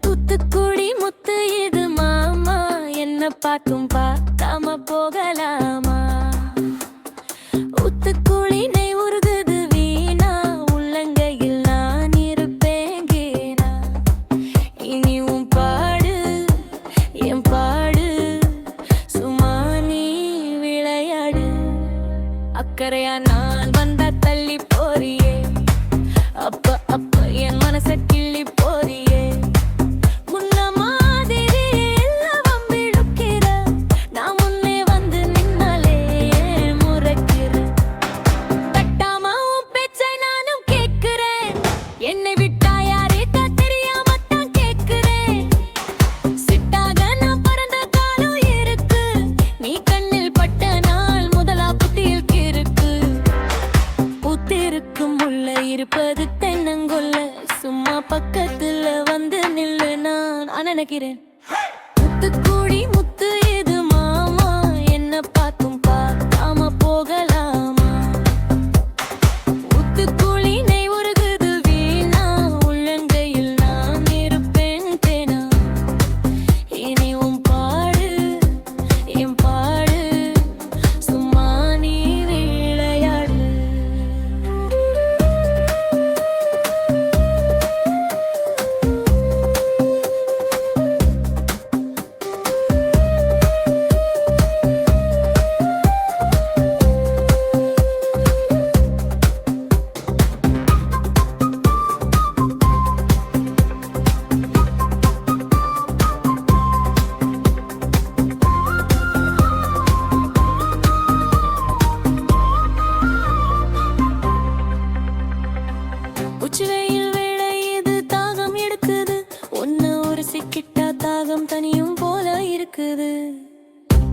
தூத்துக்குடி முத்து இது மாமா. என்ன பார்த்தும் பார்க்காம போகலாமா? உத்துக்குழி வந்தா தள்ளி போறியே. அப்ப அப்ப என் மனசை கிள்ளி பக்கத்துல வந்து நில்லு நான் நினைக்கிறேன் முத்துக்கூடி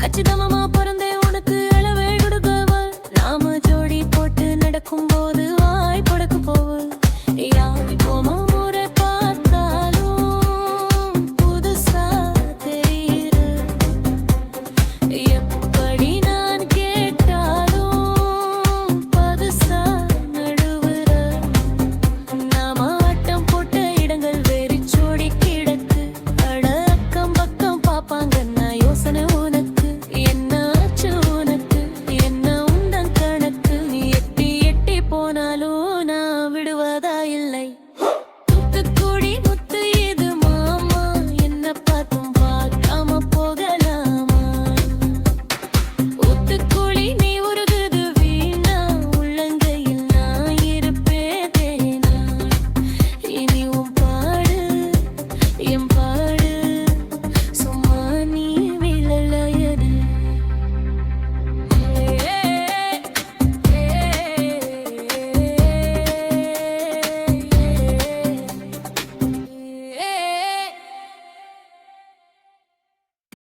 கச்சிதமா பிறந்த